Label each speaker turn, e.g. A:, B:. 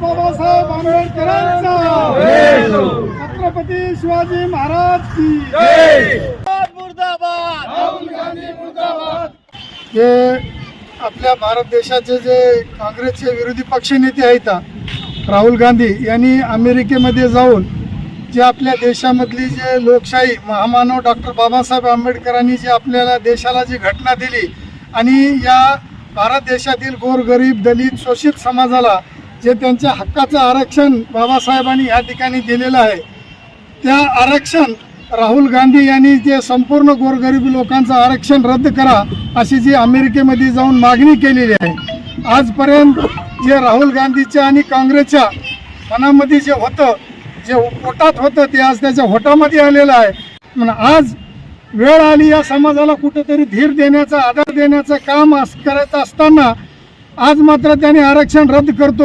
A: बाबासाहेब आंबेडकरांचा. छत्रपती शिवाजी महाराज की. जे आपल्या भारत देशाचे जे काँग्रेसचे विरोधी पक्षनेते आहेत राहुल गांधी यांनी अमेरिकेमध्ये जाऊन जे आपल्या देशामधली जे लोकशाही महामानव डॉक्टर बाबासाहेब आंबेडकरांनी जे आपल्याला देशाला जी घटना दिली आणि या भारत देशातील गोरगरीब दलित शोषित समाजाला जे त्यांच्या हक्काचं आरक्षण बाबासाहेबांनी या ठिकाणी दिलेलं आहे त्या आरक्षण राहुल गांधी यांनी जे संपूर्ण गोरगरीब लोकांचं आरक्षण रद्द करा अशी जी अमेरिकेमध्ये जाऊन मागणी केलेली आहे. आजपर्यंत जे राहुल गांधीच्या आणि काँग्रेसच्या मनामध्ये जे होतं जे पोटात होतं ते आज त्याच्या होटामध्ये आलेलं आहे. आज वेळ आली या समाजाला कुठेतरी धीर देण्याचा आधार देण्याचं काम अस- असताना आज मात्र त्याने आरक्षण रद्द करतो.